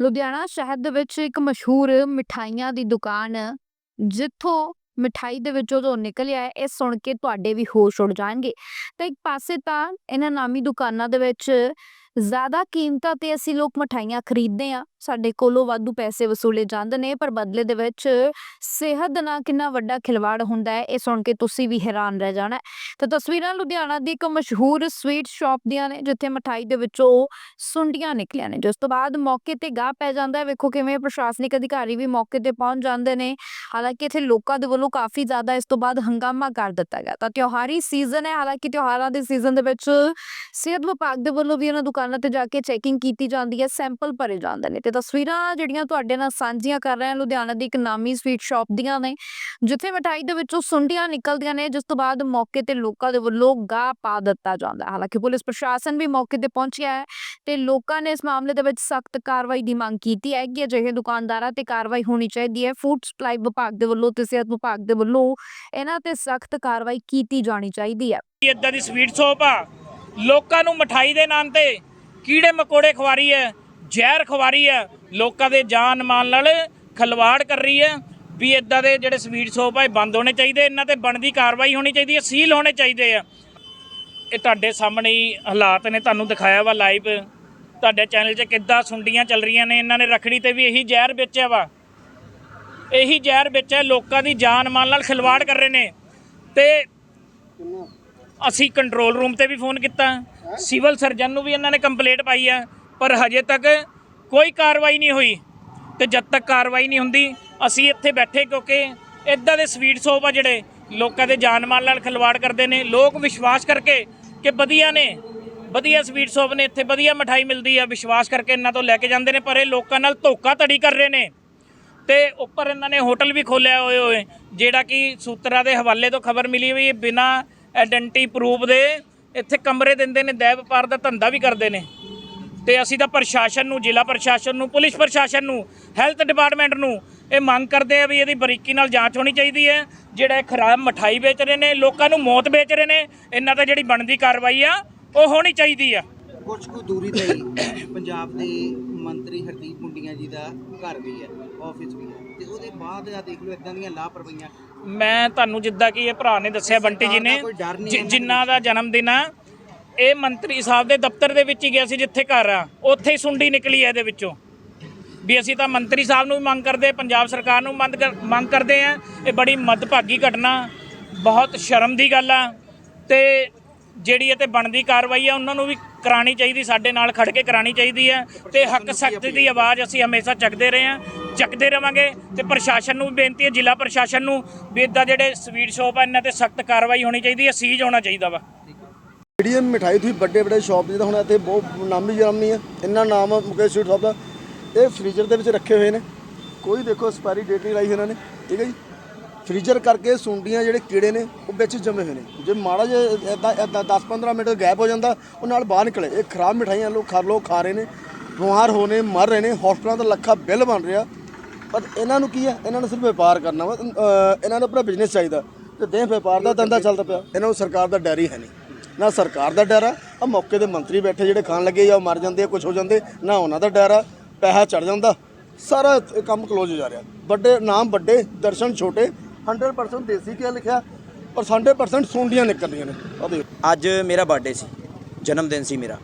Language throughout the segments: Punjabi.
ਲੁਧਿਆਣਾ ਸ਼ਹਿਰ ਦੇ ਵਿੱਚ ਇੱਕ ਮਸ਼ਹੂਰ ਮਿਠਾਈਆਂ ਦੀ ਦੁਕਾਨ ਜਿੱਥੋਂ ਮਿਠਾਈ ਦੇ ਵਿੱਚੋਂ ਜੋ ਨਿਕਲਿਆ ਹੈ, ਇਹ ਸੁਣ ਕੇ ਤੁਹਾਡੇ ਵੀ ਹੋਸ਼ ਉੱਡ ਜਾਣਗੇ। ਤਾਂ ਇੱਕ ਪਾਸੇ ਤਾਂ ਇਹਨਾਂ ਨਾਮੀ ਦੁਕਾਨਾਂ ਦੇ ਵਿੱਚ ਜ਼ਿਆਦਾ ਕੀਮਤਾਂ ਤੇ ਅਸੀਂ ਲੋਕ ਮਠਾਈਆਂ ਖਰੀਦਦੇ ਆ ਸਾਡੇ ਕੋਲੋਂ ਵਾਧੂ ਪੈਸੇ ਵਸੂਲੇ ਜਾਂਦੇ ਨੇ, ਪਰ ਬਦਲੇ ਦੇ ਵਿੱਚ ਸਿਹਤ ਨਾਲ ਕਿੰਨਾ ਵੱਡਾ ਖਿਲਵਾੜ ਹੁੰਦਾ ਹੈ, ਇਹ ਸੁਣ ਕੇ ਤੁਸੀਂ ਵੀ ਹੈਰਾਨ ਰਹਿ ਜਾਣਾ ਤਾਂ ਤਸਵੀਰਾਂ ਲੁਧਿਆਣਾ ਦੀ ਇੱਕ ਮਸ਼ਹੂਰ ਸਵੀਟ ਸ਼ਾਪ ਦੀਆਂ ਨੇ, ਜਿੱਥੇ ਮਠਾਈ ਦੇ ਵਿੱਚੋਂ ਸੁੰਡੀਆਂ ਨਿਕਲੀਆਂ ਨੇ। ਜਿਸ ਤੋਂ ਬਾਅਦ ਮੌਕੇ ਤੇ ਗਾਹ ਪੈ ਜਾਂਦਾ ਹੈ। ਵੇਖੋ ਕਿਵੇਂ ਪ੍ਰਸ਼ਾਸਨਿਕ ਅਧਿਕਾਰੀ ਵੀ ਮੌਕੇ ਤੇ ਪਹੁੰਚ ਜਾਂਦੇ ਨੇ। ਹਾਲਾਂਕਿ ਇੱਥੇ ਲੋਕਾਂ ਦੇ ਵੱਲੋਂ ਕਾਫੀ ਜ਼ਿਆਦਾ ਇਸ ਤੋਂ ਬਾਅਦ ਹੰਗਾਮਾ ਕਰ ਦਿੱਤਾ ਗਿਆ। ਤਾਂ ਤਿਉਹਾਰੀ ਸੀਜ਼ਨ ਹੈ। ਹਾਲਾਂਕਿ ਤਿਉਹਾਰਾਂ ਦੇ ਸੀਜ਼ਨ ਦੇ ਵਿੱਚ ਸਿਹਤ ਵਿਭਾਗ ਦੇ ਵੱਲੋਂ ਵੀ ਇਹਨਾਂ ਦੁਕਾਨਾਂ ਤੇ ਜਾ ਕੇ ਚੈਕਿੰਗ ਕੀਤੀ ਜਾਂਦੀ ਹੈ ਸੈਂਪਲ ਭਰੇ ਜਾਂਦੇ ਨੇ ਤੇ ਤਸਵੀਰਾਂ ਜਿਹੜੀਆਂ ਤੁਹਾਡੇ ਨਾਲ ਸਾਂਝੀਆਂ ਕਰ ਰਹੇ ਹਾਂ, ਲੁਧਿਆਣਾ ਦੀ ਇੱਕ ਨਾਮੀ ਸਵੀਟ ਸ਼ਾਪ ਦੀਆਂ ਨੇ, ਜਿੱਥੇ ਮਠਾਈ ਦੇ ਵਿੱਚੋਂ ਸੁੰਡੀਆਂ ਨਿਕਲਦੀਆਂ ਨੇ, ਜਿਸ ਤੋਂ ਬਾਅਦ ਮੌਕੇ ਤੇ ਲੋਕਾਂ ਦੇ ਵੱਲੋਂ ਗਾਹ ਪਾ ਦਿੱਤਾ ਜਾਂਦਾ ਹੈ। ਹਾਲਾਂਕਿ ਪੁਲਿਸ ਪ੍ਰਸ਼ਾਸਨ ਵੀ ਮੌਕੇ ਤੇ ਪਹੁੰਚਿਆ ਹੈ ਤੇ ਲੋਕਾਂ ਨੇ ਇਸ ਮਾਮਲੇ ਦੇ ਵਿੱਚ ਸਖਤ ਕਾਰਵਾਈ ਦੀ ਮੰਗ ਕੀਤੀ ਹੈ ਕਿ ਅਜਿਹੇ ਦੁਕਾਨਦਾਰਾਂ ਤੇ ਕਾਰਵਾਈ ਹੋਣੀ ਚਾਹੀਦੀ ਹੈ ਫੂਡ ਸਪਲਾਈ ਵਿਭਾਗ ਦੇ ਵੱਲੋਂ ਤੇ ਸਿਹਤ ਵਿਭਾਗ ਦੇ ਵੱਲੋਂ ਇਹਨਾਂ ਤੇ ਸਖਤ ਕਾਰਵਾਈ ਕੀਤੀ ਜਾਣੀ ਚਾਹੀਦੀ ਹੈ ਇਦਾਂ ਦੀ ਸਵੀਟ ਸ਼ੋਪ ਆ, ਲੋਕਾਂ ਨੂੰ ਮਠਾਈ ਦੇ ਨਾਮ ਤੇ ਕੀੜੇ ਮਕੋੜੇ ਖਵਾਰੀ ਹੈ, ਜ਼ਹਿਰ ਖਵਾਰੀ ਹੈ, ਲੋਕਾਂ ਦੇ ਜਾਨ ਮਾਲ ਨਾਲ ਖਲਵਾੜ ਕਰ ਰਹੀ ਹੈ ਵੀ ਇਦਾਂ ਦੇ ਜਿਹੜੇ ਸਵੀਟ ਸ਼ੋਪ ਆ, ਇਹ ਬੰਦ ਹੋਣੇ ਚਾਹੀਦੇ, ਇਹਨਾਂ ਤੇ ਬਣਦੀ ਕਾਰਵਾਈ ਹੋਣੀ ਚਾਹੀਦੀ ਹੈ, ਸੀਲ ਹੋਣੇ ਚਾਹੀਦੇ ਆ। ਇਹ ਤੁਹਾਡੇ ਸਾਹਮਣੇ ਹੀ ਹਾਲਾਤ ਨੇ, ਤੁਹਾਨੂੰ ਦਿਖਾਇਆ ਵਾ ਲਾਈਵ ਤੁਹਾਡੇ ਚੈਨਲ 'ਚ ਕਿੱਦਾਂ ਸੁੰਡੀਆਂ ਚੱਲ ਰਹੀਆਂ ਨੇ, ਇਹਨਾਂ ਨੇ ਰਖੜੀ ਤੇ ਵੀ ਇਹੀ ਜ਼ਹਿਰ ਵੇਚਿਆ ਵਾ। ਇਹੀ ਜ਼ਹਿਰ ਵੇਚਿਆ, ਲੋਕਾਂ ਦੀ ਜਾਨ ਮਾਲ ਨਾਲ ਖਿਲਵਾੜ ਕਰ ਰਹੇ ਨੇ। ਤੇ ਅਸੀਂ ਕੰਟਰੋਲ ਰੂਮ ਤੇ ਵੀ ਫੋਨ ਕੀਤਾ। ਸਿਵਲ ਸਰਜਨ ਨੂੰ ਵੀ ਇਹਨਾਂ ਨੇ ਕੰਪਲੇਂਟ ਪਾਈ ਆ, ਪਰ ਹਜੇ ਤੱਕ ਕੋਈ ਕਾਰਵਾਈ ਨਹੀਂ ਹੋਈ। ਤੇ ਜਦ ਤੱਕ ਕਾਰਵਾਈ ਨਹੀਂ ਹੁੰਦੀ, ਅਸੀਂ ਇੱਥੇ ਬੈਠੇ ਕਿਉਂਕਿ ਇਦਾਂ ਦੇ ਸਵੀਟ ਸ਼ੋਪ ਆ ਜਿਹੜੇ, ਲੋਕਾਂ ਦੇ ਜਾਨ ਮਾਲ ਨਾਲ ਖਿਲਵਾੜ ਕਰਦੇ ਨੇ। ਲੋਕ ਵਿਸ਼ਵਾਸ ਕਰਕੇ ਕਿ ਵਧੀਆ ਨੇ, ਵਧੀਆ ਸਵੀਟ ਸ਼ੋਪ ਨੇ, ਇੱਥੇ ਵਧੀਆ ਮਠਾਈ ਮਿਲਦੀ ਆ। ਵਿਸ਼ਵਾਸ ਕਰਕੇ ਇਹਨਾਂ ਤੋਂ ਲੈ ਕੇ ਜਾਂਦੇ ਨੇ, ਪਰ ਇਹ ਲੋਕਾਂ ਨਾਲ ਧੋਖਾ ਧੜੀ ਕਰ ਰਹੇ ਨੇ। ਤੇ ਉੱਪਰ ਇਹਨਾਂ ਨੇ ਹੋਟਲ ਵੀ ਖੋਲਿਆ ਹੋਏ ਹੋਏ, ਜਿਹੜਾ ਕਿ ਸੂਤਰਾਂ ਦੇ ਹਵਾਲੇ ਤੋਂ ਖਬਰ ਮਿਲੀ ਵੀ ਬਿਨਾ ਆਇਡੈਂਟੀ ਪ੍ਰੂਫ ਦੇ ਇੱਥੇ ਕਮਰੇ ਦਿੰਦੇ ਨੇ, ਦਹਿ ਵਪਾਰ ਦਾ ਧੰਦਾ ਵੀ ਕਰਦੇ ਨੇ। ਤੇ ਅਸੀਂ ਤਾਂ ਪ੍ਰਸ਼ਾਸਨ ਨੂੰ, ਜ਼ਿਲ੍ਹਾ ਪ੍ਰਸ਼ਾਸਨ ਨੂੰ, ਪੁਲਿਸ ਪ੍ਰਸ਼ਾਸਨ ਨੂੰ ਹੈਲਥ ਡਿਪਾਰਟਮੈਂਟ ਨੂੰ ਇਹ ਮੰਗ ਕਰਦੇ ਆ ਵੀ ਇਹਦੀ ਬਰੀਕੀ ਨਾਲ ਜਾਂਚ ਹੋਣੀ ਚਾਹੀਦੀ ਹੈ। ਜਿਹੜਾ ਖਰਾਬ ਮਠਾਈ ਵੇਚ ਰਹੇ ਨੇ, ਲੋਕਾਂ ਨੂੰ ਮੌਤ ਵੇਚ ਰਹੇ ਨੇ, ਇਹਨਾਂ ਤੇ ਜਿਹੜੀ ਬਣਦੀ ਕਾਰਵਾਈ ਆ, ਉਹ ਹੋਣੀ ਚਾਹੀਦੀ ਆ। ਕੁਝ ਕੁ ਦੂਰੀ ਤੇ ਹੀ ਪੰਜਾਬ ਦੇ ਮੰਤਰੀ ਹਰਦੀਪ ਮੁੰਡੀਆਂ ਜੀ ਦਾ ਘਰ ਵੀ ਹੈ ਆਫਿਸ ਵੀ ਹੈ। ਤੇ ਉਹਦੇ ਬਾਅਦ ਆ ਦੇਖ ਲਓ, ਇਦਾਂ ਦੀਆਂ ਲਾਪਰਵਾਹੀਆਂ ਮੈਂ ਤੁਹਾਨੂੰ ਜਿੱਦਾਂ ਕਿ ਇਹ ਭਰਾ ਨੇ ਦੱਸਿਆ ਬੰਟੀ ਜੀ ਨੇ ਜਿਨ੍ਹਾਂ ਦਾ ਜਨਮ ਦਿਨ ਆ ਇਹ ਮੰਤਰੀ ਸਾਹਿਬ ਦੇ ਦਫ਼ਤਰ ਦੇ ਵਿੱਚ ਹੀ ਗਿਆ ਸੀ ਜਿੱਥੇ ਘਰ ਆ। ਉੱਥੇ ਹੀ ਸੁੰਡੀ ਨਿਕਲੀ ਹੈ ਇਹਦੇ ਵਿੱਚੋਂ। ਵੀ ਅਸੀਂ ਤਾਂ ਮੰਤਰੀ ਸਾਹਿਬ ਨੂੰ ਵੀ ਮੰਗ ਕਰਦੇ ਪੰਜਾਬ ਸਰਕਾਰ ਨੂੰ ਮੰਗ ਕਰ- ਮੰਗ ਕਰਦੇ ਆ। ਇਹ ਬੜੀ ਮੱਦਭਾਗੀ ਘਟਨਾ ਬਹੁਤ ਸ਼ਰਮ ਦੀ ਗੱਲ ਆ। ਤੇ ਜਿਹੜੀ ਇਹ ਤੇ ਬਣਦੀ ਕਾਰਵਾਈ ਆ ਉਹਨਾਂ ਨੂੰ ਵੀ ਕਰਾਣੀ ਚਾਹੀਦੀ ਸਾਡੇ ਨਾਲ ਖੜ ਕੇ ਕਰਾਣੀ ਚਾਹੀਦੀ ਹੈ ਤੇ ਹੱਕ ਸਖਤ ਦੀ ਆਵਾਜ਼ ਅਸੀਂ ਹਮੇਸ਼ਾ ਚੱਕਦੇ ਰਹੇ ਹਾਂ ਚੱਕਦੇ ਰਵਾਂਗੇ ਤੇ ਪ੍ਰਸ਼ਾਸਨ ਨੂੰ ਵੀ ਬੇਨਤੀ ਹੈ ਜ਼ਿਲ੍ਹਾ ਪ੍ਰਸ਼ਾਸਨ ਨੂੰ ਵੀ ਇਦਾਂ ਜਿਹੜੇ ਸਵੀਟ ਸ਼ਾਪ ਆ ਇਹਨਾਂ ਤੇ ਸਖਤ ਕਾਰਵਾਈ ਹੋਣੀ ਚਾਹੀਦੀ ਹੈ ਸੀਜ਼ ਹੋਣਾ ਚਾਹੀਦਾ ਵਾ। ਜਿਹੜੀ ਇਹ ਮਿਠਾਈ ਤੁਸੀਂ ਵੱਡੇ ਵੱਡੇ ਸ਼ਾਪ ਜਿੱਦਾਂ ਹੁਣ ਇੱਥੇ ਬਹੁਤ ਨਾਮੀ ਜਾਮੀ ਆ ਇੰਨਾ ਨਾਮ ਆ ਮੁਕੇਸ਼ ਸਵੀਟ ਸ਼ਾਪ ਦਾ ਇਹ ਫ੍ਰੀਜ਼ਰ ਦੇ ਵਿੱਚ ਰੱਖੇ ਹੋਏ ਨੇ। ਕੋਈ ਦੇਖੋ ਐਕਸਪਾਇਰੀ ਡੇਟ ਨਹੀਂ ਲਾਈ ਇਹਨਾਂ ਨੇ ਠੀਕ ਹੈ ਜੀ। ਫ੍ਰੀਜ਼ਰ ਕਰਕੇ ਸੁੰਡੀਆਂ ਜਿਹੜੇ ਕੀੜੇ ਨੇ, ਉਹ ਵਿੱਚ ਜੰਮੇ ਹੋਏ ਨੇ। ਜੇ ਮਾੜਾ ਜਿਹਾ ਇਦਾਂ ਇਦਾਂ 10-15 ਮਿੰਟ ਗੈਪ ਹੋ ਜਾਂਦਾ, ਉਹ ਨਾਲ ਬਾਹਰ ਨਿਕਲੇ। ਇਹ ਖਰਾਬ ਮਿਠਾਈਆਂ ਲੋਕ ਖਾ ਲੋਕ ਖਾ ਰਹੇ ਨੇ, ਬਿਮਾਰ ਹੋਣੇ ਮਰ ਰਹੇ ਨੇ ਹਸਪਤਾਲਾਂ ਦਾ ਲੱਖਾਂ ਬਿੱਲ ਬਣ ਰਿਹਾ। ਪਰ ਇਹਨਾਂ ਨੂੰ ਕੀ ਹੈ ਇਹਨਾਂ ਨੂੰ ਸਿਰਫ ਵਪਾਰ ਕਰਨਾ ਵਾ। ਇਹਨਾਂ ਨੂੰ ਆਪਣਾ ਬਿਜ਼ਨਸ ਚਾਹੀਦਾ। ਤੇ ਦੇਹ ਵਪਾਰ ਦਾ ਧੰਦਾ ਚੱਲਦਾ ਪਿਆ। ਇਹਨਾਂ ਨੂੰ ਸਰਕਾਰ ਦਾ ਡਰ ਹੀ ਹੈ ਨਹੀਂ। ਨਾ ਸਰਕਾਰ ਦਾ ਡਰ ਆ ਆ ਮੌਕੇ ਦੇ ਮੰਤਰੀ ਬੈਠੇ ਜਿਹੜੇ ਖਾਣ ਲੱਗੇ ਜਾਂ ਉਹ ਮਰ ਜਾਂਦੇ ਆ ਕੁਝ ਹੋ ਜਾਂਦੇ, ਨਾ ਉਹਨਾਂ ਦਾ ਡਰ ਆ। ਪੈਸਾ ਚੜ ਜਾਂਦਾ। ਸਾਰਾ ਕੰਮ ਕਲੋਜ਼ ਹੋ ਜਾ ਰਿਹਾ। ਵੱਡੇ ਨਾਮ ਵੱਡੇ, ਦਰਸ਼ਨ ਛੋਟੇ 100% ਦੇਸੀ ਘਿਓ ਲਿਖਿਆ ਪਰ 100% ਸੁੰਡੀਆਂ ਨਿਕਲ ਨੇ। ਆ ਦੇਖੋ। ਅੱਜ ਮੇਰਾ ਬਰਥਡੇ ਸੀ, ਜਨਮ ਦਿਨ ਸੀ ਮੇਰਾ।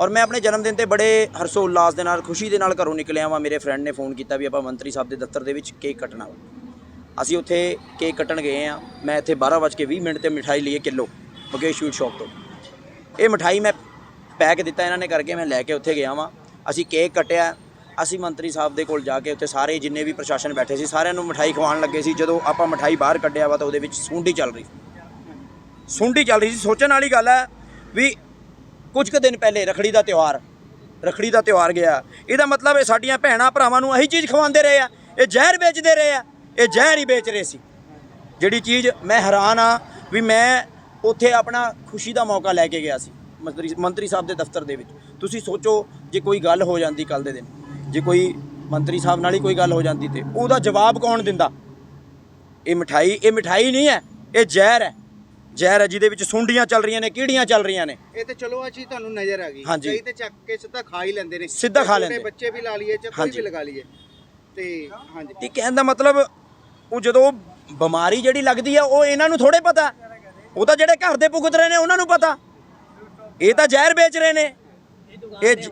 ਔਰ ਮੈਂ ਆਪਣੇ ਜਨਮ ਦਿਨ ਤੇ ਬੜੇ ਹਰਸ਼ੋ ਉਲਾਸ ਦੇ ਨਾਲ, ਖੁਸ਼ੀ ਦੇ ਨਾਲ ਘਰੋਂ ਨਿਕਲਿਆ ਵਾਂ। ਮੇਰੇ ਫਰੈਂਡ ਨੇ ਫੋਨ ਕੀਤਾ ਵੀ ਆਪਾਂ ਮੰਤਰੀ ਸਾਹਿਬ ਦੇ ਦਫ਼ਤਰ ਦੇ ਵਿੱਚ ਕੇਕ ਕੱਟਣਾ ਵਾ। ਅਸੀਂ ਉੱਥੇ ਕੇਕ ਕੱਟਣ ਗਏ ਆ। ਮੈਂ ਇੱਥੇ 12:20 ਮਿੰਟ ਤੇ ਮਿਠਾਈ ਲਈ ਕਿਲੋ ਮੁਕੇਸ਼ ਸਵੀਟ ਸ਼ਾਪ ਤੋਂ। ਇਹ ਮਿਠਾਈ ਮੈਂ ਪੈਕ ਦਿੱਤਾ ਇਹਨਾਂ ਨੇ ਕਰਕੇ ਮੈਂ ਲੈ ਕੇ ਉੱਥੇ ਗਿਆ ਵਾਂ। ਅਸੀਂ ਕੇਕ ਕੱਟਿਆ। ਅਸੀਂ ਮੰਤਰੀ ਸਾਹਿਬ ਦੇ ਕੋਲ ਜਾ ਕੇ ਉੱਥੇ ਸਾਰੇ ਜਿੰਨੇ ਵੀ ਪ੍ਰਸ਼ਾਸਨ ਬੈਠੇ ਸੀ, ਸਾਰਿਆਂ ਨੂੰ ਮਿਠਾਈ ਖਵਾਉਣ ਲੱਗੇ ਸੀ। ਜਦੋਂ ਆਪਾਂ ਮਿਠਾਈ ਬਾਹਰ ਕੱਢਿਆ ਵਾ ਤਾਂ ਉਹਦੇ ਵਿੱਚ ਸੁੰਡੀ ਚੱਲ ਰਹੀ। ਸੁੰਡੀ ਚੱਲ ਰਹੀ ਸੀ। ਸੋਚਣ ਵਾਲੀ ਗੱਲ ਹੈ ਵੀ ਕੁਝ ਕੁ ਦਿਨ ਪਹਿਲੇ ਰਖੜੀ ਦਾ ਤਿਉਹਾਰ, ਰਖੜੀ ਦਾ ਤਿਉਹਾਰ ਗਿਆ। ਇਹਦਾ ਮਤਲਬ ਇਹ ਸਾਡੀਆਂ ਭੈਣਾਂ ਭਰਾਵਾਂ ਨੂੰ ਇਹੀ ਚੀਜ਼ ਖਵਾਉਂਦੇ ਰਹੇ ਆ। ਇਹ ਜ਼ਹਿਰ ਵੇਚਦੇ ਰਹੇ ਆ। ਇਹ ਜ਼ਹਿਰ ਹੀ ਵੇਚ ਰਹੇ ਸੀ। ਜਿਹੜੀ ਚੀਜ਼ ਮੈਂ ਹੈਰਾਨ ਆ ਵੀ ਮੈਂ ਉੱਥੇ ਆਪਣਾ ਖੁਸ਼ੀ ਦਾ ਮੌਕਾ ਲੈ ਕੇ ਗਿਆ ਸੀ, ਮੰਤਰੀ ਮੰਤਰੀ ਸਾਹਿਬ ਦੇ ਦਫ਼ਤਰ ਦੇ ਵਿੱਚ। ਤੁਸੀਂ ਸੋਚੋ ਜੇ ਕੋਈ ਗੱਲ ਹੋ ਜਾਂਦੀ ਕੱਲ ਦੇ ਦਿਨ। ਜੇ ਕੋਈ ਮੰਤਰੀ ਸਾਹਿਬ ਨਾਲ ਹੀ ਕੋਈ ਗੱਲ ਹੋ ਜਾਂਦੀ ਤੇ ਉਹਦਾ ਜਵਾਬ ਕੌਣ ਦਿੰਦਾ? ਇਹ ਮਿਠਾਈ ਇਹ ਮਿਠਾਈ ਨਹੀਂ ਹੈ ਇਹ ਜ਼ਹਿਰ ਹੈ। ਜ਼ਹਿਰ ਹੈ ਜਿਹਦੇ ਵਿੱਚ ਸੁੰਡੀਆਂ ਚੱਲ ਰਹੀਆਂ ਨੇ ਕੀੜੀਆਂ ਚੱਲ ਰਹੀਆਂ ਨੇ। ਇਹ ਤੇ ਚਲੋ ਆ ਚੀਜ਼ ਤੁਹਾਨੂੰ ਨਜ਼ਰ ਆ ਗਈ। ਹਾਂਜੀ। ਕਈ ਤੇ ਚੱਕ ਕੇ ਸਿੱਧਾ ਖਾ ਹੀ ਲੈਂਦੇ ਨੇ। ਸਿੱਧਾ ਖਾ ਛੋਟੇ ਲੈਂਦੇ। ਬੱਚੇ ਵੀ ਲਾ ਲਈਏ ਜਾਂ ਕੋਈ ਹਾਂਜੀ। ਵੀ ਲਗਾ ਲਈਏ। ਤੇ ਹਾਂਜੀ। ਇਹ ਕਹਿਣ ਦਾ ਮਤਲਬ ਉਹ ਜਦੋਂ ਬਿਮਾਰੀ ਜਿਹੜੀ ਲੱਗਦੀ ਆ ਉਹ ਇਹਨਾਂ ਨੂੰ ਥੋੜੇ ਪਤਾ। ਉਹ ਤਾਂ ਜਿਹੜੇ ਘਰ ਦੇ ਭੁਗਤ ਰਹੇ ਨੇ ਉਹਨਾਂ ਨੂੰ ਪਤਾ। ਇਹ ਤਾਂ ਜ਼ਹਿਰ ਵੇਚ ਰਹੇ ਨੇ। ਇਹ ਜ-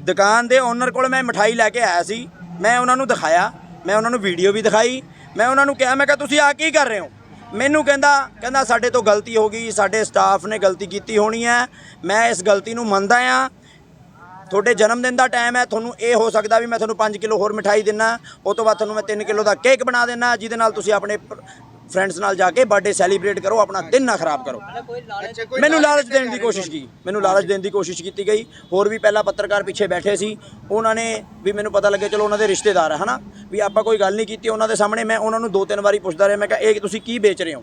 ਦੁਕਾਨ ਦੇ ਓਨਰ ਕੋਲ ਮੈਂ ਮਠਾਈ ਲੈ ਕੇ ਆਇਆ ਸੀ। ਮੈਂ ਉਹਨਾਂ ਨੂੰ ਦਿਖਾਇਆ। ਮੈਂ ਉਹਨਾਂ ਨੂੰ ਵੀਡੀਓ ਵੀ ਦਿਖਾਈ। ਮੈਂ ਉਹਨਾਂ ਨੂੰ ਕਿਹਾ ਮੈਂ ਕਿਹਾ ਤੁਸੀਂ ਆ ਕੀ ਕਰ ਰਹੇ ਹੋ? ਮੈਨੂੰ ਕਹਿੰਦਾ ਕਹਿੰਦਾ ਸਾਡੇ ਤੋਂ ਗਲਤੀ ਹੋ ਗਈ। ਸਾਡੇ ਸਟਾਫ ਨੇ ਗਲਤੀ ਕੀਤੀ ਹੋਣੀ ਹੈ। ਮੈਂ ਇਸ ਗਲਤੀ ਨੂੰ ਮੰਨਦਾ ਆ ਤੁਹਾਡੇ ਜਨਮ ਦਿਨ ਦਾ ਟਾਈਮ ਹੈ। ਤੁਹਾਨੂੰ ਇਹ ਹੋ ਸਕਦਾ ਵੀ ਮੈਂ ਤੁਹਾਨੂੰ 5 ਕਿਲੋ ਹੋਰ ਮਿਠਾਈ ਦਿੰਨਾ। ਉਹ ਤੋਂ ਬਾਅਦ ਤੁਹਾਨੂੰ ਮੈਂ 3 ਕਿਲੋ ਦਾ ਕੇਕ ਬਣਾ ਦੇਣਾ ਜਿਹਦੇ ਨਾਲ ਤੁਸੀਂ ਆਪਣੇ ਫਰੈਂਡਸ ਨਾਲ ਜਾ ਕੇ ਬਰਥਡੇ ਸੈਲੀਬ੍ਰੇਟ ਕਰੋ ਆਪਣਾ ਦਿਨ ਨਾ ਖਰਾਬ ਕਰੋ। ਮੈਨੂੰ ਲਾਲਚ ਦੇਣ ਦੀ ਕੋਸ਼ਿਸ਼ ਕੀਤੀ ਮੈਨੂੰ ਲਾਲਚ ਦੇਣ ਦੀ ਕੋਸ਼ਿਸ਼ ਕੀਤੀ ਗਈ। ਹੋਰ ਵੀ ਪਹਿਲਾਂ ਪੱਤਰਕਾਰ ਪਿੱਛੇ ਬੈਠੇ ਸੀ। ਉਹਨਾਂ ਨੇ ਵੀ ਮੈਨੂੰ ਪਤਾ ਲੱਗਿਆ ਚਲੋ ਉਹਨਾਂ ਦੇ ਰਿਸ਼ਤੇਦਾਰ ਆ ਹਨਾ? ਵੀ ਆਪਾਂ ਕੋਈ ਗੱਲ ਨਹੀਂ ਕੀਤੀ ਉਹਨਾਂ ਦੇ ਸਾਹਮਣੇ ਮੈਂ ਉਹਨਾਂ ਨੂੰ ਦੋ ਤਿੰਨ ਵਾਰੀ ਪੁੱਛਦਾ ਰਿਹਾ ਮੈਂ ਕਿਹਾ ਇਹ ਤੁਸੀਂ ਕੀ ਵੇਚ ਰਹੇ ਹੋ?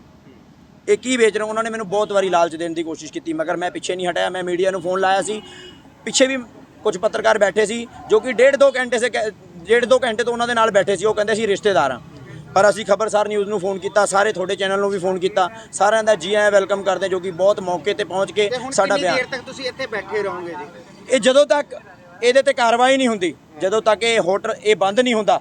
ਇਹ ਕੀ ਵੇਚ ਰਹੇ ਹੋ? ਉਹਨਾਂ ਨੇ ਮੈਨੂੰ ਬਹੁਤ ਵਾਰੀ ਲਾਲਚ ਦੇਣ ਦੀ ਕੋਸ਼ਿਸ਼ ਕੀਤੀ ਮਗਰ ਮੈਂ ਪਿੱਛੇ ਨਹੀਂ ਹਟਿਆ। ਮੈਂ ਮੀਡੀਆ ਨੂੰ ਫੋਨ ਲਾਇਆ ਸੀ। ਪਿੱਛੇ ਵੀ ਕੁਝ ਪੱਤਰਕਾਰ ਬੈਠੇ ਸੀ ਜੋ ਕਿ ਡੇਢ ਦੋ ਘੰਟੇ ਸੇ ਡੇਢ ਦੋ ਘੰਟੇ ਤੋਂ ਉਹਨਾਂ ਦੇ ਨਾਲ ਬੈਠੇ ਸੀ। ਉਹ ਕਹਿੰਦੇ ਸੀ ਰਿਸ਼ਤੇਦਾਰ ਆ ਪਰ ਅਸੀਂ ਖਬਰਸਾਰ ਨਿਊਜ਼ ਨੂੰ ਫੋਨ ਕੀਤਾ ਸਾਰੇ ਤੁਹਾਡੇ ਚੈਨਲ ਨੂੰ ਵੀ ਫੋਨ ਕੀਤਾ। ਸਾਰਿਆਂ ਦਾ ਜੀ ਆਇਆਂ ਵੈਲਕਮ ਕਰਦੇ ਜੋ ਕਿ ਬਹੁਤ ਮੌਕੇ ਤੇ ਪਹੁੰਚ ਕੇ ਸਾਡਾ ਬਿਆਨ ਦੇਰ ਤੱਕ ਤੁਸੀਂ ਇੱਥੇ ਬੈਠੇ ਰਹੋਗੇ ਜੀ? ਇਹ ਜਦੋਂ ਤੱਕ ਇਹਦੇ ਤੇ ਕਾਰਵਾਈ ਨਹੀਂ ਹੁੰਦੀ ਜਦੋਂ ਤੱਕ ਇਹ ਹੋਟਲ ਇਹ ਬੰਦ ਨਹੀਂ ਹੁੰਦਾ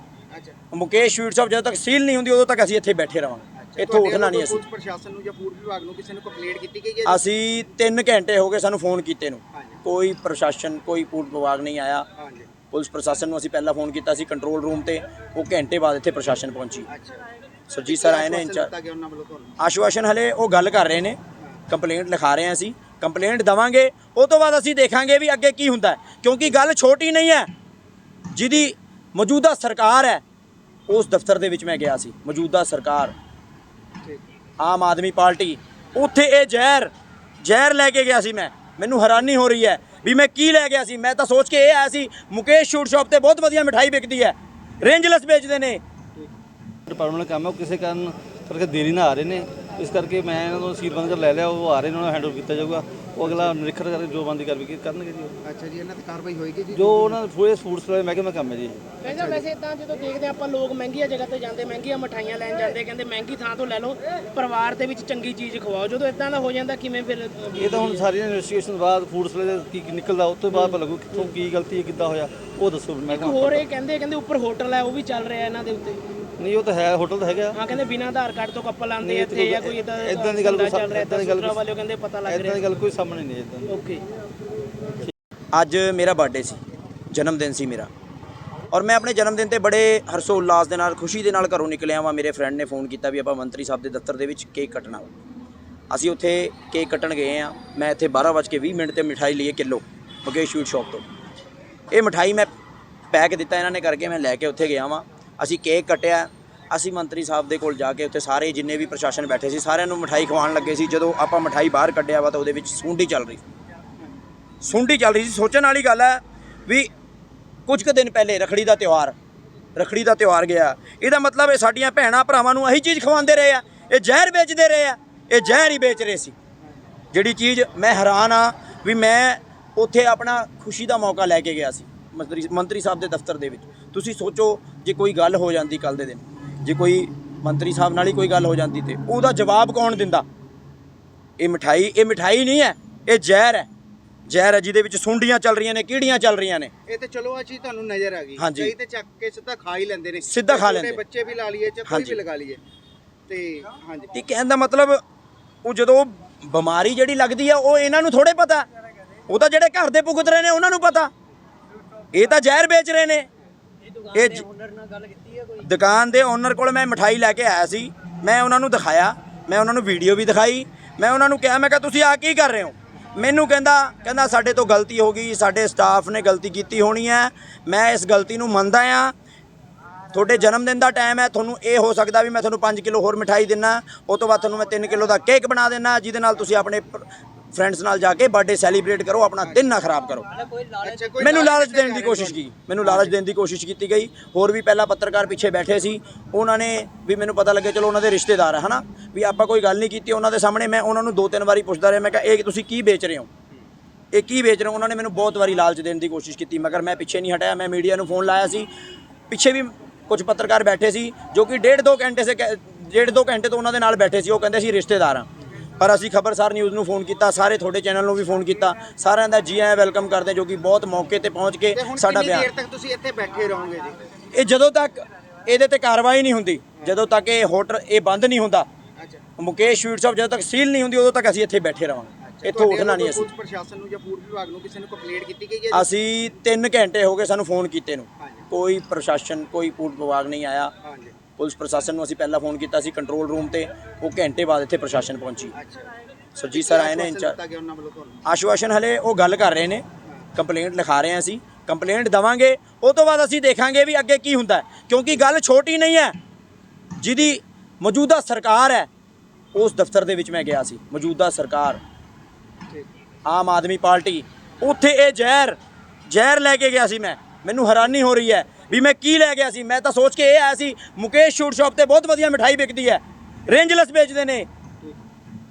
ਮੁਕੇਸ਼ ਸਵੀਟ ਸ਼ਾਪ ਜਦੋਂ ਤੱਕ ਸੀਲ ਨਹੀਂ ਹੁੰਦੀ ਉਦੋਂ ਤੱਕ ਅਸੀਂ ਇੱਥੇ ਬੈਠੇ ਰਵਾਂਗੇ ਇੱਥੋਂ ਉੱਠਣਾ ਨਹੀਂ ਅਸੀਂ। ਪ੍ਰਸ਼ਾਸਨ ਨੂੰ ਜਾਂ ਪੂਰਬੀ ਵਿਭਾਗ ਨੂੰ ਕਿਸੇ ਨੂੰ ਕੰਪਲੇਂਟ ਕੀਤੀ ਗਈ ਹੈ? ਅਸੀਂ 3 ਘੰਟੇ ਹੋ ਗਏ ਸਾਨੂੰ ਫੋਨ ਕੀਤੇ ਨੂੰ। ਕੋਈ ਪ੍ਰਸ਼ਾਸਨ ਕੋਈ ਪੂਰਤ ਵਿਭਾਗ ਨਹੀਂ ਆਇਆ। ਹਾਂਜੀ। ਪੁਲਿਸ ਪ੍ਰਸ਼ਾਸਨ ਨੂੰ ਅਸੀਂ ਪਹਿਲਾਂ ਫੋਨ ਕੀਤਾ ਸੀ ਕੰਟਰੋਲ ਰੂਮ ਤੇ ਉਹ ਘੰਟੇ ਬਾਅਦ ਇੱਥੇ ਪ੍ਰਸ਼ਾਸਨ ਪਹੁੰਚੀ। ਸਰਜੀਤ ਸਰ ਆਏ ਨੇ ਆਸ਼ਵਾਸਨ ਹਲੇ ਉਹ ਗੱਲ ਕਰ ਰਹੇ ਨੇ ਕੰਪਲੇਂਟ ਲਿਖਾ ਰਹੇ ਹਾਂ ਅਸੀਂ। ਕੰਪਲੇਂਟ ਦਵਾਂਗੇ ਉਹ ਤੋਂ ਬਾਅਦ ਅਸੀਂ ਦੇਖਾਂਗੇ ਵੀ ਅੱਗੇ ਕੀ ਹੁੰਦਾ ਕਿਉਂਕਿ ਗੱਲ ਛੋਟੀ ਨਹੀਂ ਹੈ ਜਿਹਦੀ ਮੌਜੂਦਾ ਸਰਕਾਰ ਹੈ ਉਸ ਦਫ਼ਤਰ ਦੇ ਵਿੱਚ ਮੈਂ ਗਿਆ ਸੀ ਮੌਜੂਦਾ ਸਰਕਾਰ। ਆਮ ਆਦਮੀ ਪਾਰਟੀ ਉੱਥੇ ਇਹ ਜ਼ਹਿਰ ਜ਼ਹਿਰ ਲੈ ਕੇ ਗਿਆ ਸੀ ਮੈਂ। ਮੈਨੂੰ ਹੈਰਾਨੀ ਹੋ ਰਹੀ ਹੈ ਵੀ ਮੈਂ ਕੀ ਲੈ ਗਿਆ ਸੀ? ਮੈਂ ਤਾਂ ਸੋਚ ਕੇ ਇਹ ਆਇਆ ਸੀ, ਮੁਕੇਸ਼ ਸ਼ੂਟ ਸ਼ਾਪ ਤੇ ਬਹੁਤ ਵਧੀਆ ਮਿਠਾਈ ਵਿਕਦੀ ਹੈ। ਰੇਂਜਲੈਸ ਵੇਚਦੇ ਨੇ। ਡਿਪਾਰਟਮੈਂਟ ਕੰਮ ਹੈ ਉਹ ਕਿਸੇ ਕਾਰਨ ਕਰਕੇ ਦੇਰੀ ਨਾਲ ਆ ਰਹੇ ਨੇ। ਇਸ ਕਰਕੇ ਮੈਂ ਇਹਨਾਂ ਤੋਂ ਸੀਲ ਬੰਦ ਕਰ ਲੈ ਲਿਆ ਉਹ ਆ ਰਹੇ ਨੇ ਉਹਨਾਂ ਨੂੰ ਹੈਂਡਓਵਰ ਕੀਤਾ ਜਾਊਗਾ। ਉਹ ਅਗਲਾ ਨਿਰਖਰ ਕਰਕੇ ਜੋ ਬੰਦੀ ਕਰਨਗੇ ਕਰਨਗੇ ਜੀ ਉਹ। ਅੱਛਾ ਜੀ ਇਹਨਾਂ ਤੇ ਕਾਰਵਾਈ ਹੋਏਗੀ ਜੀ? ਜੋ ਉਹਨਾਂ ਦੇ ਫੂਡ ਫੂਡਸ ਵਾਲੇ ਮਹਿਕਮੇ ਦਾ ਕੰਮ ਹੈ ਜੀ। ਕਹਿੰਦਾ ਵੈਸੇ ਤਾਂ ਜਦੋਂ ਦੇਖਦੇ ਆਪਾਂ ਲੋਕ ਮਹਿੰਗੀਆਂ ਜਗ੍ਹਾ ਤੇ ਜਾਂਦੇ ਮਹਿੰਗੀਆਂ ਮਠਾਈਆਂ ਲੈਣ ਜਾਂਦੇ ਕਹਿੰਦੇ ਮਹਿੰਗੀ ਥਾਂ ਤੋਂ ਲੈ ਲਓ ਪਰਿਵਾਰ ਦੇ ਵਿੱਚ ਚੰਗੀ ਚੀਜ਼ ਖਵਾਓ। ਜਦੋਂ ਇਦਾਂ ਦਾ ਹੋ ਜਾਂਦਾ ਕਿਵੇਂ ਫਿਰ ਇਹ ਤਾਂ ਹੁਣ ਸਾਰੀ ਇਨਵੈਸਟੀਗੇਸ਼ਨ ਬਾਅਦ ਫੂਡਸ ਵਾਲੇ ਦਾ ਕੀ ਕੀ ਨਿਕਲਦਾ ਉਸ ਤੋਂ ਬਾਅਦ ਪਤਾ ਲੱਗੂ ਕਿੱਥੋਂ ਕੀ ਗਲਤੀ ਹੈ ਕਿੱਦਾਂ ਹੋਇਆ ਉਹ ਦੱਸੋ ਮੈਂ ਹੋਰ ਇਹ ਕਹਿੰਦੇ ਕਹਿੰਦੇ ਉੱਪਰ ਹੋਟਲ ਹੈ ਉਹ ਵੀ ਚੱਲ ਰਿਹਾ ਇਹਨਾਂ ਦੇ ਉੱਤੇ। ਨਹੀਂ ਉਹ ਤਾਂ ਹੈ ਹੋਟਲ ਤਾਂ ਹੈਗਾ। ਹਾਂ ਕਹਿੰਦੇ ਬਿਨਾਂ ਆਧਾਰ ਕਾਰਡ ਤੋਂ ਕੱਪਲ ਆਉਂਦੇ ਇੱਥੇ ਜਾਂ ਕੋਈ ਇਦਾਂ ਏਦਾਂ ਦੀ ਗੱਲ ਕੋਈ ਚੱਲ ਰਿਹਾ ਦੀ ਇਦਾਂ ਗੱਲ ਗੱਲ ਵਾਲਿਓ ਕਹਿੰਦੇ ਪਤਾ ਲੱਗ ਇਦਾਂ ਰਿਹਾ। ਦੀ ਗੱਲ ਕੋਈ ਸਾਹਮਣੇ ਨਹੀਂ ਇਦਾਂ ਓਕੇ। ਅੱਜ ਮੇਰਾ ਬਰਥਡੇ ਸੀ ਜਨਮ ਦਿਨ ਸੀ ਮੇਰਾ। ਔਰ ਮੈਂ ਆਪਣੇ ਜਨਮ ਦਿਨ ਤੇ ਬੜੇ ਹਰਸ਼ੋ ਉਲਾਸ ਦੇ ਨਾਲ ਖੁਸ਼ੀ ਦੇ ਨਾਲ ਘਰੋਂ ਨਿਕਲਿਆ ਵਾਂ। ਮੇਰੇ ਫਰੈਂਡ ਨੇ ਫੋਨ ਕੀਤਾ ਵੀ ਆਪਾਂ ਮੰਤਰੀ ਸਾਹਿਬ ਦੇ ਦਫ਼ਤਰ ਦੇ ਵਿੱਚ ਕੇਕ ਕੱਟਣਾ ਅਸੀਂ ਉੱਥੇ ਕੇਕ ਕੱਟਣ ਗਏ ਆ। ਮੈਂ ਇੱਥੇ 12:20 ਮਿੰਟ ਤੇ ਮਿਠਾਈ ਲਈ ਕਿਲੋ ਮੁਕੇਸ਼ ਸਵੀਟ ਸ਼ਾਪ ਤੋਂ। ਇਹ ਮਿਠਾਈ ਮੈਂ ਪੈਕ ਦਿੱਤਾ ਇਹਨਾਂ ਨੇ ਕਰਕੇ ਮੈਂ ਲੈ ਕੇ ਉੱਥੇ ਗਿਆ ਵਾਂ। ਅਸੀਂ ਕੇਕ ਕੱਟਿਆ। ਅਸੀਂ ਮੰਤਰੀ ਸਾਹਿਬ ਦੇ ਕੋਲ ਜਾ ਕੇ ਉੱਥੇ ਸਾਰੇ ਜਿੰਨੇ ਵੀ ਪ੍ਰਸ਼ਾਸਨ ਬੈਠੇ ਸੀ, ਸਾਰਿਆਂ ਨੂੰ ਮਿਠਾਈ ਖਵਾਉਣ ਲੱਗੇ ਸੀ। ਜਦੋਂ ਆਪਾਂ ਮਿਠਾਈ ਬਾਹਰ ਕੱਢਿਆ ਵਾ ਤਾਂ ਉਹਦੇ ਵਿੱਚ ਸੁੰਡੀ ਚੱਲ ਰਹੀ। ਸੁੰਡੀ ਚੱਲ ਰਹੀ ਸੀ। ਸੋਚਣ ਵਾਲੀ ਗੱਲ ਹੈ ਵੀ ਕੁਝ ਕੁ ਦਿਨ ਪਹਿਲੇ ਰਖੜੀ ਦਾ ਤਿਉਹਾਰ, ਰਖੜੀ ਦਾ ਤਿਉਹਾਰ ਗਿਆ। ਇਹਦਾ ਮਤਲਬ ਇਹ ਸਾਡੀਆਂ ਭੈਣਾਂ ਭਰਾਵਾਂ ਨੂੰ ਇਹੀ ਚੀਜ਼ ਖਵਾਉਂਦੇ ਰਹੇ ਆ। ਇਹ ਜ਼ਹਿਰ ਵੇਚਦੇ ਰਹੇ ਆ। ਇਹ ਜ਼ਹਿਰ ਹੀ ਵੇਚ ਰਹੇ ਸੀ। ਜਿਹੜੀ ਚੀਜ਼ ਮੈਂ ਹੈਰਾਨ ਆ ਵੀ ਮੈਂ ਉੱਥੇ ਆਪਣਾ ਖੁਸ਼ੀ ਦਾ ਮੌਕਾ ਲੈ ਕੇ ਗਿਆ ਸੀ। ਮੰਤਰੀ ਮੰਤਰੀ ਸਾਹਿਬ ਦੇ ਦਫ਼ਤਰ ਦੇ ਵਿੱਚ। ਤੁਸੀਂ ਸੋਚੋ ਜੇ ਕੋਈ ਗੱਲ ਹੋ ਜਾਂਦੀ ਕੱਲ ਦੇ ਦਿਨ ਜੇ ਕੋਈ ਮੰਤਰੀ ਸਾਹਿਬ ਨਾਲ ਹੀ ਕੋਈ ਗੱਲ ਹੋ ਜਾਂਦੀ ਤੇ ਉਹਦਾ ਜਵਾਬ ਕੌਣ ਦਿੰਦਾ? ਇਹ ਮਿਠਾਈ ਇਹ ਮਿਠਾਈ ਨਹੀਂ ਹੈ ਇਹ ਜ਼ਹਿਰ ਹੈ। ਜ਼ਹਿਰ ਹੈ ਜਿਹਦੇ ਵਿੱਚ ਸੁੰਡੀਆਂ ਚੱਲ ਰਹੀਆਂ ਨੇ ਕੀੜੀਆਂ ਚੱਲ ਰਹੀਆਂ ਨੇ। ਇਹ ਤੇ ਚਲੋ ਆ ਚੀਜ਼ ਤੁਹਾਨੂੰ ਨਜ਼ਰ ਆ ਗਈ। ਹਾਂਜੀ। ਕਈ ਤੇ ਚੱਕ ਕੇ ਸਿੱਧਾ ਖਾ ਹੀ ਲੈਂਦੇ ਨੇ। ਸਿੱਧਾ ਖਾ ਛੋਟੇ ਲੈਂਦੇ। ਬੱਚੇ ਵੀ ਲਾ ਲਈਏ ਕੋਈ ਹਾਂਜੀ। ਵੀ ਲਗਾ ਲਈਏ। ਤੇ ਹਾਂਜੀ। ਇਹ ਕਹਿਣ ਦਾ ਮਤਲਬ ਉਹ ਜਦੋਂ ਬਿਮਾਰੀ ਜਿਹੜੀ ਲੱਗਦੀ ਆ ਉਹ ਇਹਨਾਂ ਨੂੰ ਥੋੜੇ ਪਤਾ। ਉਹ ਤਾਂ ਜਿਹੜੇ ਘਰ ਦੇ ਭੁਗਤ ਰਹੇ ਨੇ ਉਹਨਾਂ ਨੂੰ ਪਤਾ। ਇਹ ਤਾਂ ਜ਼ਹਿਰ ਵੇਚ ਰਹੇ ਨੇ। ਇਹ ਦੁਕਾਨ ਦੇ ਓਨਰ ਕੋਲ ਮੈਂ ਮਠਾਈ ਲੈ ਕੇ ਆਇਆ ਸੀ। ਮੈਂ ਉਹਨਾਂ ਨੂੰ ਦਿਖਾਇਆ। ਮੈਂ ਉਹਨਾਂ ਨੂੰ ਵੀਡੀਓ ਵੀ ਦਿਖਾਈ। ਮੈਂ ਉਹਨਾਂ ਨੂੰ ਕਿਹਾ ਮੈਂ ਕਿਹਾ ਤੁਸੀਂ ਆ ਕੀ ਕਰ ਰਹੇ ਹੋ? ਮੈਨੂੰ ਕਹਿੰਦਾ ਕਹਿੰਦਾ ਸਾਡੇ ਤੋਂ ਗਲਤੀ ਹੋ ਗਈ। ਸਾਡੇ ਸਟਾਫ ਨੇ ਗਲਤੀ ਕੀਤੀ ਹੋਣੀ ਹੈ। ਮੈਂ ਇਸ ਗਲਤੀ ਨੂੰ ਮੰਨਦਾ ਆ ਤੁਹਾਡੇ ਜਨਮ ਦਿਨ ਦਾ ਟਾਈਮ ਹੈ। ਤੁਹਾਨੂੰ ਇਹ ਹੋ ਸਕਦਾ ਵੀ ਮੈਂ ਤੁਹਾਨੂੰ 5 ਕਿਲੋ ਹੋਰ ਮਿਠਾਈ ਦਿੰਨਾ। ਉਹ ਤੋਂ ਬਾਅਦ ਤੁਹਾਨੂੰ ਮੈਂ 3 ਕਿਲੋ ਦਾ ਕੇਕ ਬਣਾ ਦੇਣਾ ਜਿਹਦੇ ਨਾਲ ਤੁਸੀਂ ਆਪਣੇ ਫਰੈਂਡਸ ਨਾਲ ਜਾ ਕੇ ਬਰਥਡੇ ਸੈਲੀਬ੍ਰੇਟ ਕਰੋ, ਆਪਣਾ ਦਿਨ ਨਾ ਖਰਾਬ ਕਰੋ। ਅੱਛਾ ਮੈਨੂੰ ਲਾਲਚ ਦੇਣ ਦੀ ਕੋਸ਼ਿਸ਼ ਕੀਤੀ ਮੈਨੂੰ ਲਾਲਚ ਦੇਣ ਦੀ ਕੋਸ਼ਿਸ਼ ਕੀਤੀ ਗਈ। ਹੋਰ ਵੀ ਪਹਿਲਾਂ ਪੱਤਰਕਾਰ ਪਿੱਛੇ ਬੈਠੇ ਸੀ। ਉਹਨਾਂ ਨੇ ਵੀ ਮੈਨੂੰ ਪਤਾ ਲੱਗਿਆ ਚਲੋ ਉਹਨਾਂ ਦੇ ਰਿਸ਼ਤੇਦਾਰ ਹੈ ਹਨਾ? ਵੀ ਆਪਾਂ ਕੋਈ ਗੱਲ ਨਹੀਂ ਕੀਤੀ ਉਹਨਾਂ ਦੇ ਸਾਹਮਣੇ। ਮੈਂ ਉਹਨਾਂ ਨੂੰ ਦੋ ਤਿੰਨ ਵਾਰੀ ਪੁੱਛਦਾ ਰਿਹਾ। ਮੈਂ ਕਿਹਾ, ਇਹ ਤੁਸੀਂ ਕੀ ਵੇਚ ਰਹੇ ਹੋ? ਇਹ ਕੀ ਵੇਚ ਰਹੇ ਹੋ? ਉਹਨਾਂ ਨੇ ਮੈਨੂੰ ਬਹੁਤ ਵਾਰੀ ਲਾਲਚ ਦੇਣ ਦੀ ਕੋਸ਼ਿਸ਼ ਕੀਤੀ, ਮਗਰ ਮੈਂ ਪਿੱਛੇ ਨਹੀਂ ਹਟਿਆ। ਮੈਂ ਮੀਡੀਆ ਨੂੰ ਫੋਨ ਲਾਇਆ ਸੀ। ਪਿੱਛੇ ਵੀ ਕੁਝ ਪੱਤਰਕਾਰ ਬੈਠੇ ਸੀ, ਜੋ ਕਿ ਡੇਢ ਦੋ ਘੰਟੇ ਸੇ ਕਹਿ- ਡੇਢ ਦੋ ਘੰਟੇ ਤੋਂ ਉਹਨਾਂ ਦੇ ਨਾਲ ਬੈਠੇ ਸੀ। ਉਹ ਕਹਿੰਦੇ ਸੀ, ਰਿਸ਼ਤੇਦਾਰ ਆ। ਪਰ ਅਸੀਂ ਖਬਰਸਾਰ ਨਿਊਜ਼ ਨੂੰ ਫੋਨ ਕੀਤਾ ਸਾਰੇ ਤੁਹਾਡੇ ਚੈਨਲ ਨੂੰ ਵੀ ਫੋਨ ਕੀਤਾ। ਸਾਰਿਆਂ ਦਾ ਜੀ ਆਇਆਂ ਵੈਲਕਮ ਕਰਦੇ ਜੋ ਕਿ ਬਹੁਤ ਮੌਕੇ ਤੇ ਪਹੁੰਚ ਕੇ ਸਾਡਾ ਕਿੰਨੀ ਬਿਆਨ ਦੇਰ ਤੱਕ ਤੁਸੀਂ ਇੱਥੇ ਬੈਠੇ ਰਹੋਗੇ ਜੀ? ਇਹ ਜਦੋਂ ਤੱਕ ਇਹਦੇ ਤੇ ਕਾਰਵਾਈ ਨਹੀਂ ਹੁੰਦੀ ਜਦੋਂ ਤੱਕ ਇਹ ਹੋਟਲ ਇਹ ਬੰਦ ਨਹੀਂ ਹੁੰਦਾ ਅੱਛਾ। ਮੁਕੇਸ਼ ਸਵੀਟ ਸ਼ਾਪ ਜਦੋਂ ਤੱਕ ਸੀਲ ਨਹੀਂ ਹੁੰਦੀ ਉਦੋਂ ਤੱਕ ਅਸੀਂ ਇੱਥੇ ਬੈਠੇ ਰਵਾਂਗੇ ਇੱਥੋਂ ਉੱਠਣਾ ਨਹੀਂ ਅਸੀਂ। ਪ੍ਰਸ਼ਾਸਨ ਨੂੰ ਜਾਂ ਫੂਡ ਵਿਭਾਗ ਨੂੰ ਕਿਸੇ ਨੂੰ ਕੰਪਲੇਂਟ ਕੀਤੀ ਗਈ ਹੈ? ਅਸੀਂ 3 ਘੰਟੇ ਹੋ ਗਏ ਸਾਨੂੰ ਫੋਨ ਕੀਤੇ ਨੂੰ। ਕੋਈ ਪ੍ਰਸ਼ਾਸਨ ਕੋਈ ਪੂਰ ਵਿਭਾਗ ਨਹੀਂ ਆਇਆ। ਹਾਂਜੀ। ਪੁਲਿਸ ਪ੍ਰਸ਼ਾਸਨ ਨੂੰ ਅਸੀਂ ਪਹਿਲਾਂ ਫੋਨ ਕੀਤਾ ਸੀ ਕੰਟਰੋਲ ਰੂਮ ਤੇ ਉਹ ਘੰਟੇ ਬਾਅਦ ਇੱਥੇ ਪ੍ਰਸ਼ਾਸਨ ਪਹੁੰਚੀ। ਸੁਰਜੀਤ ਸਰ ਆਏ ਨੇ ਇੰਚਾਰਜ ਆਸ਼ਵਾਸਨ ਹਲੇ ਉਹ ਗੱਲ ਕਰ ਰਹੇ ਨੇ ਕੰਪਲੇਂਟ ਲਿਖਾ ਰਹੇ ਹਾਂ ਅਸੀਂ। ਕੰਪਲੇਂਟ ਦਵਾਂਗੇ ਉਹ ਤੋਂ ਬਾਅਦ ਅਸੀਂ ਦੇਖਾਂਗੇ ਵੀ ਅੱਗੇ ਕੀ ਹੁੰਦਾ। ਕਿਉਂਕਿ ਗੱਲ ਛੋਟੀ ਨਹੀਂ ਹੈ ਜਿਹਦੀ ਮੌਜੂਦਾ ਸਰਕਾਰ ਹੈ ਉਸ ਦਫ਼ਤਰ ਦੇ ਵਿੱਚ ਮੈਂ ਗਿਆ ਸੀ ਮੌਜੂਦਾ ਸਰਕਾਰ। ਆਮ ਆਦਮੀ ਪਾਰਟੀ ਉੱਥੇ ਇਹ ਜ਼ਹਿਰ ਜ਼ਹਿਰ ਲੈ ਕੇ ਗਿਆ ਸੀ ਮੈਂ। ਮੈਨੂੰ ਹੈਰਾਨੀ ਹੋ ਰਹੀ ਹੈ ਵੀ ਮੈਂ ਕੀ ਲੈ ਗਿਆ ਸੀ? ਮੈਂ ਤਾਂ ਸੋਚ ਕੇ ਇਹ ਆਇਆ ਸੀ, ਮੁਕੇਸ਼ ਸ਼ੂਟ ਸ਼ਾਪ ਤੇ ਬਹੁਤ ਵਧੀਆ ਮਿਠਾਈ ਵਿਕਦੀ ਹੈ। ਰੇਂਜਲੈਸ ਵੇਚਦੇ ਨੇ।